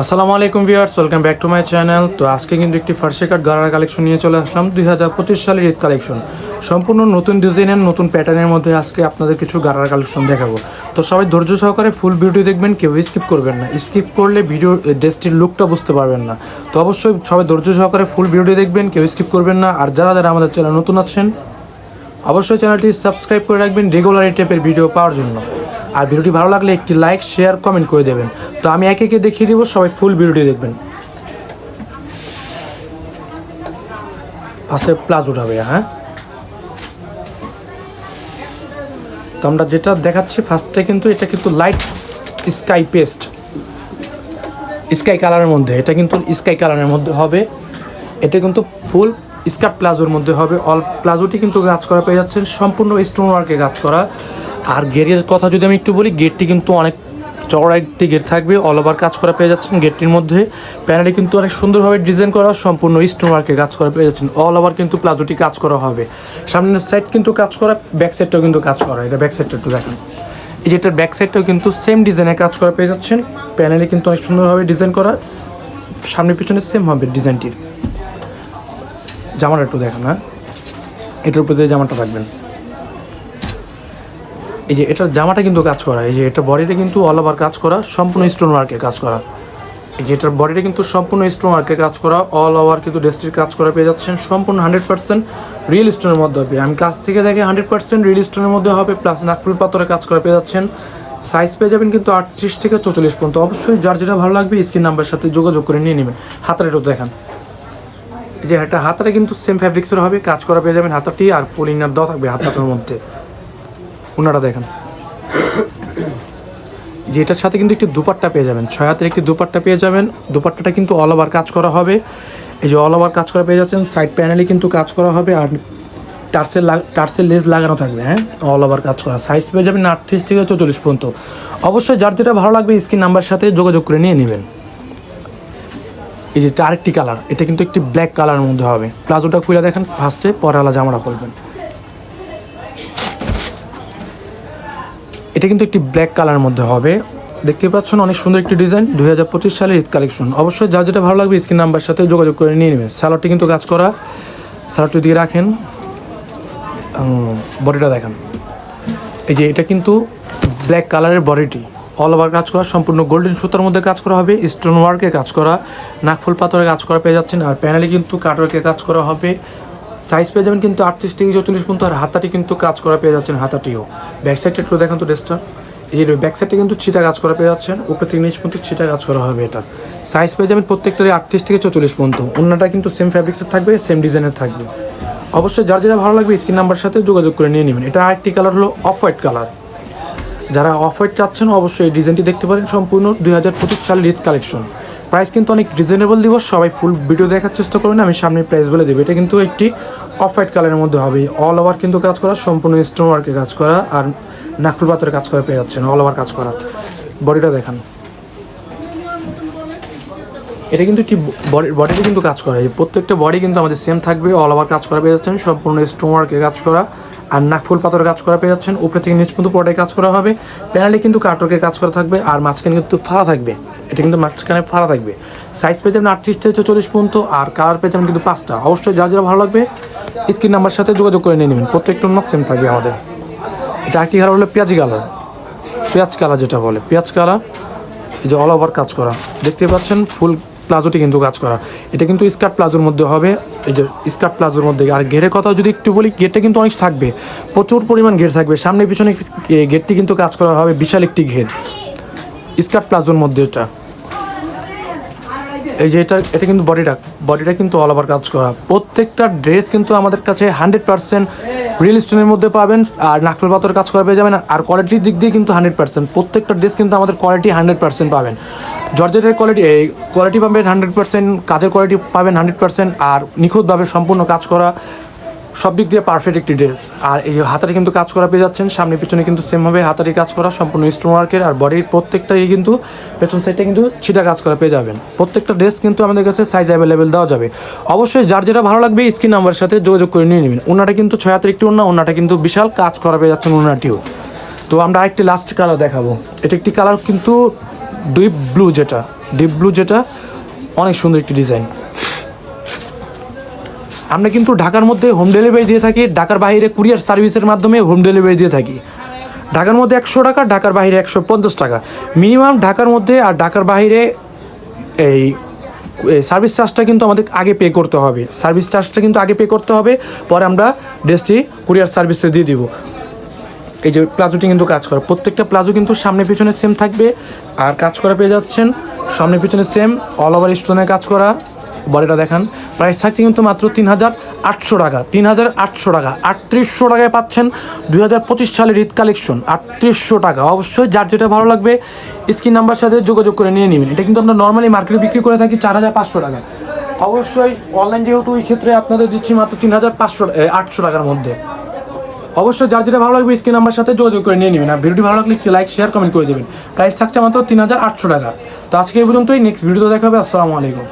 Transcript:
আসসালামু আলাইকুম viewers, welcome back to my channel. তো আজকে কিন্তু একটি ফার্সি কাট গারার কালেকশন নিয়ে চলে আসলাম, দুই হাজার পঁচিশ সালের ঈদ কালেকশন। সম্পূর্ণ নতুন ডিজাইনের, নতুন প্যাটার্নের মধ্যে আজকে আপনাদের কিছু গারার কালেকশন দেখাবো। তো সবাই ধৈর্য সহকারে ফুল ভিডিও দেখবেন, কেউ স্কিপ করবেন না। স্কিপ করলে ভিডিও ড্রেসটির লুকটা বুঝতে পারবেন না। তো অবশ্যই সবাই ধৈর্য সহকারে ফুল ভিডিও দেখবেন, কেউ স্কিপ করবেন না। আর যারা যারা আমাদের চ্যানেল নতুন আছেন, অবশ্যই চ্যানেলটি সাবস্ক্রাইব করে রাখবেন, রেগুলার এই টাইপের ভিডিও পাওয়ার জন্য। আর ভিডিওটি ভালো লাগলে একটি লাইক শেয়ার কমেন্ট করে দেবেন। তো আমি একে একে দেখিয়ে দিব, সবাই ফুল ভিডিওটি দেখবেন। ফার্স্টে প্লাজ উঠাবে হ্যাঁ? তো আমরা যেটা দেখাচ্ছি ফার্স্টে কিন্তু এটা কিন্তু লাইট স্কাই পেস্ট স্কাই কালারের মধ্যে, এটা কিন্তু স্কাই কালারের মধ্যে হবে। এটা কিন্তু ফুল স্কার্ট প্লাজোর মধ্যে হবে। অল প্লাজোটি কিন্তু কাজ করা পেয়ে যাচ্ছেন। সম্পূর্ণ স্টোন ওয়ার্কে কাজ করা। আর গেটের কথা যদি আমি একটু বলি, গেটটি কিন্তু অনেক চড়া একটি গেট থাকবে। অল ওভার কাজ করা পেয়ে যাচ্ছেন গেটটির মধ্যে। প্যানেলটি কিন্তু অনেক সুন্দরভাবে ডিজাইন করা, সম্পূর্ণ স্টোন ওয়ার্কে কাজ করা পেয়ে যাচ্ছেন। অল ওভার কিন্তু প্লাজোটি কাজ করা হবে। সামনের সাইড কিন্তু কাজ করা ব্যাক সাইডটাও কিন্তু কাজ করা। এটা ব্যাক সাইডটা একটু দেখেন। এই যে এটার ব্যাক সাইডটাও কিন্তু সেম ডিজাইনে কাজ করা পেয়ে যাচ্ছেন। প্যানেলে কিন্তু অনেক সুন্দরভাবে ডিজাইন করা। সামনে পিছনে সেম হবে ডিজাইনটির জামাটা একটু দেখেন হ্যাঁ? এটার উপর জামাটা রাখবেন। এই যে এটার জামাটা কিন্তু কাজ করা, এই যে এটা বডিটা কিন্তু অল ওভার কাজ করা, সম্পূর্ণ স্টোন ওয়ার্কের কাজ করা। এই যে এটার বডিটা কিন্তু সম্পূর্ণ স্টোন ওয়ার্কের কাজ করা অল ওভার কিন্তু ড্রেসটির কাজ করা পেয়ে যাচ্ছেন, সম্পূর্ণ হান্ড্রেড পার্সেন্ট রিয়েল স্টোনের মধ্যে হবে। আমি কাছ থেকে দেখে হান্ড্রেড পার্সেন্ট রিয়েল স্টোনের মধ্যে হবে প্লাস নাকফুল পাথরের কাজ করা পেয়ে যাচ্ছেন। সাইজ পেয়ে যাবেন কিন্তু আটত্রিশ থেকে চৌচল্লিশ পর্যন্ত। অবশ্যই যার যেটা ভালো লাগবে, স্ক্রিন নাম্বারের সাথে যোগাযোগ করে নিয়ে নেবেন। হাতের একটু দেখান। যে একটা হাতাটা কিন্তু সেম ফ্যাব্রিক্সের হবে, কাজ করা পেয়ে যাবেন হাতাটি আর ফুল ইনার দেওয়া থাকবে হাতাটার মধ্যে। ওনারা দেখেন। যে এটার সাথে কিন্তু একটি দুপাট্টা পেয়ে যাবেন। ছয় হাতের একটি দুপাট্টা পেয়ে যাবেন। দুপাট্টাটা কিন্তু অল ওভার কাজ করা হবে। এই যে অল ওভার কাজ করা পেয়ে যাচ্ছেন সাইড প্যানেলে কিন্তু কাজ করা হবে আর টার্সের টার্সের লেজ লাগানো থাকবে হ্যাঁ? অল ওভার কাজ করা। সাইজ পেয়ে যাবেন আটত্রিশ থেকে চৌচল্লিশ পর্যন্ত। অবশ্যই যার যেটা ভালো লাগবে স্ক্রিন নাম্বার সাথে যোগাযোগ করে নিয়ে নেবেন। এই যে আরেকটি কালার এটা কিন্তু একটি ব্ল্যাক কালারের মধ্যে হবে। প্লাজোটা খুলে দেখেন ফার্স্টে পরে আলা জামাটা খুলবেন। এটা কিন্তু একটি ব্ল্যাক কালারের মধ্যে হবে। দেখতে পাচ্ছেন অনেক সুন্দর একটি ডিজাইন দুই হাজার পঁচিশ সালের ঈদ কালেকশন অবশ্যই যার যেটা ভালো লাগবে স্ক্রিন নাম্বার সাথে যোগাযোগ করে নিয়ে নেবেন। স্যালাডটি কিন্তু কাজ করা। স্যালাডটি দিয়ে রাখেন। বডিটা দেখেন। এই যে এটা কিন্তু ব্ল্যাক কালারের বডিটি অল ওভার কাজ করা, সম্পূর্ণ গোল্ডেন সুতার মধ্যে কাজ করা হবে স্টোন ওয়ার্কে কাজ করা, নাকফুল পাথরে কাজ করা পেয়ে যাচ্ছেন। আর প্যানেলে কিন্তু কাটওয়ার্কে কাজ করা হবে। সাইজ পেয়ে যাবেন কিন্তু আটত্রিশ থেকে চল্লিশ পর্যন্ত আর হাতাটি কিন্তু কাজ করা পেয়ে যাচ্ছেন হাতাটিও। ব্যাক সাইডটা একটু দেখেন তো ড্রেসটা এই ব্যাক সাইডে কিন্তু ছিটা কাজ করা পেয়ে যাচ্ছেন। উপরে থেকে নিচ পর্যন্ত ছিটা কাজ করা হবে এটা। সাইজ পেয়ে যাবেন প্রত্যেকটারই আটত্রিশ থেকে চল্লিশ পর্যন্ত। অন্যটা কিন্তু সেম ফ্যাব্রিক্সের থাকবে সেম ডিজাইনের থাকবে। অবশ্যই যার যেটা ভালো লাগবে স্ক্রিন নাম্বার সাথে যোগাযোগ করে নিয়ে নেবেন। এটা আরেকটি কালার হলো অফ হোয়াইট কালার যারা অফ হোয়াইট চাচ্ছেন অবশ্যই এই ডিজাইনটি দেখতে পারেন। সম্পূর্ণ দুই হাজার পঁচিশ সালের ঈদ কালেকশন প্রাইস কিন্তু অনেক রিজনেবল দিব। সবাই ফুল ভিডিও দেখার চেষ্টা করবেন, আমি সামনে প্রাইস বলে দেবো। এটা কিন্তু একটি অফ হোয়াইট কালারের মধ্যে হবে। অল ওভার কিন্তু কাজ করা, সম্পূর্ণ স্টোন ওয়ার্কে কাজ করা, আর নাকফুল পাথরে কাজ করা পেয়ে যাচ্ছেন অল ওভার কাজ করা। বডিটা দেখান। এটা কিন্তু একটি বডি বডিতে কিন্তু কাজ করা। প্রত্যেকটা বডি কিন্তু আমাদের সেম থাকবে অল ওভার কাজ করা পেয়ে যাচ্ছেন, সম্পূর্ণ স্টোন ওয়ার্কে কাজ করা, আর নাকফুল পাথরের কাজ করা পেয়ে যাচ্ছেন। উপরে থেকে নিচ পর্যন্ত পুরোটাই কাজ করা হবে। প্যানেলে কিন্তু কাটরকে কাজ করা থাকবে, আর মাঝখানে কিন্তু ফাড়া থাকবে। এটা কিন্তু মাঝখানে ফাড়া থাকবে। সাইজ পেয়ে যাবেন আটত্রিশ থেকে চল্লিশ পর্যন্ত আর কালার পেয়ে যাবেন কিন্তু পাঁচটা। অবশ্যই যার যারা ভালো লাগবে স্ক্রিন নাম্বার সাথে যোগাযোগ করে নিয়ে নেবেন। প্রত্যেকটা নাম সেম থাকবে আমাদের। এটা একটি কালার হলো পেঁয়াজি কালার পেঁয়াজ কালার যেটা বলে। পেঁয়াজ কালার এই যে অল ওভার কাজ করা। দেখতে পাচ্ছেন ফুল প্লাজোটি কিন্তু কাজ করা। এটা কিন্তু স্কার্ট প্লাজোর মধ্যে হবে। এই যে স্কার্ট প্লাজোর মধ্যে। আর ঘেরের কথা যদি একটু বলি গেটটা কিন্তু অনেক থাকবে। প্রচুর পরিমাণ ঘের থাকবে। সামনে পিছনে গেটটি কিন্তু কাজ করা হবে বিশাল একটি ঘের স্কার্ট প্লাজোর মধ্যে এটা। এই যে এটা এটা কিন্তু বডিটা বডিটা কিন্তু অল ওভার কাজ করা। প্রত্যেকটা ড্রেস কিন্তু আমাদের কাছে হান্ড্রেড পার্সেন্ট রিয়েল স্টোনের মধ্যে পাবেন, আর নাকল পাথর কাজ করা পেয়ে যাবেন, আর কোয়ালিটির দিক দিয়ে কিন্তু হান্ড্রেড পার্সেন্ট প্রত্যেকটা ড্রেস কিন্তু আমাদের কোয়ালিটি হান্ড্রেড পার্সেন্ট পাবেন। জর্জেটের কোয়ালিটি এই কোয়ালিটি পাবেন হান্ড্রেড পার্সেন্ট কাজের কোয়ালিটি পাবেন হান্ড্রেড পার্সেন্ট আর নিখুঁতভাবে সম্পূর্ণ কাজ করা। সব দিক দিয়ে পারফেক্ট একটি ড্রেস আর এই হাতারে কিন্তু কাজ করা পেয়ে যাচ্ছেন। সামনে পিছনে কিন্তু সেমভাবে হাতারি কাজ করা, সম্পূর্ণ ওয়ার্কের আর বডির প্রত্যেকটাই কিন্তু পেছন সাইডটা কিন্তু ছিটা কাজ করা পেয়ে যাবেন। প্রত্যেকটা ড্রেস কিন্তু আমাদের কাছে সাইজ অ্যাভেলেবেল দেওয়া যাবে। অবশ্যই যার যেটা ভালো লাগবে স্ক্রিন নাম্বারের সাথে যোগাযোগ করে নিয়ে নেবেন। ওনাটা কিন্তু ছয় হাতের একটি ওনা ওনাটা কিন্তু বিশাল কাজ করা পেয়ে যাচ্ছেন ওনাটিও তো আমরা আরেকটি লাস্ট কালার দেখাবো। এটা একটি কালার কিন্তু ডিপ ব্লু যেটা। ডিপ ব্লু যেটা অনেক সুন্দর একটি ডিজাইন আমরা কিন্তু ঢাকার মধ্যে হোম ডেলিভারি দিয়ে থাকি, ঢাকার বাইরে কুরিয়ার সার্ভিসের মাধ্যমে হোম ডেলিভারি দিয়ে থাকি। ঢাকার মধ্যে একশো টাকা, ঢাকার বাইরে একশো পঞ্চাশ টাকা। মিনিমাম ঢাকার মধ্যে আর ঢাকার বাইরে এই সার্ভিস চার্জটা কিন্তু আমাদের আগে পে করতে হবে। সার্ভিস চার্জটা কিন্তু আগে পে করতে হবে, পরে আমরা ড্রেসটি কুরিয়ার সার্ভিসে দিয়ে দিব। এই যে প্লাজোটি কিন্তু কাজ করে। প্রত্যেকটা প্লাজো কিন্তু সামনে পিছনে সেম থাকবে। আর কাজ করা পেয়ে যাচ্ছেন, সামনে পিছনে সেম অল ওভার স্টোনে কাজ করা। বডিটা দেখান। প্রাইস থাকছে কিন্তু মাত্র তিন হাজার আটশো টাকা। তিন হাজার আটশো টাকা। আটত্রিশশো টাকায় পাচ্ছেন দুই হাজার পঁচিশ সালের ঈদ কালেকশন আটত্রিশশো টাকা। অবশ্যই যার যেটা ভালো লাগবে, স্ক্রিন নাম্বার সাথে যোগাযোগ করে নিয়ে নেবেন। এটা কিন্তু আমরা নর্মালি মার্কেটে বিক্রি করে থাকি চার হাজার পাঁচশো টাকা। অবশ্যই অনলাইন যেহেতু এই ক্ষেত্রে আপনাদের দিচ্ছি মাত্র তিন হাজার পাঁচশো আটশো টাকার মধ্যে। অবশ্যই যার যেটা ভালো লাগবে, স্ক্রিন নাম্বার সাথে যোগাযোগ করে নিয়ে নেবেন। আর ভিডিওটি ভালো লাগলে একটি লাইক শেয়ার কমেন্ট করে দেবেন। প্রাইস থাকছে মাত্র তিন হাজার আটশো টাকা। তো আজকে এই পর্যন্তই। নেক্সট ভিডিওতে দেখা হবে। আসসালামু আলাইকুম।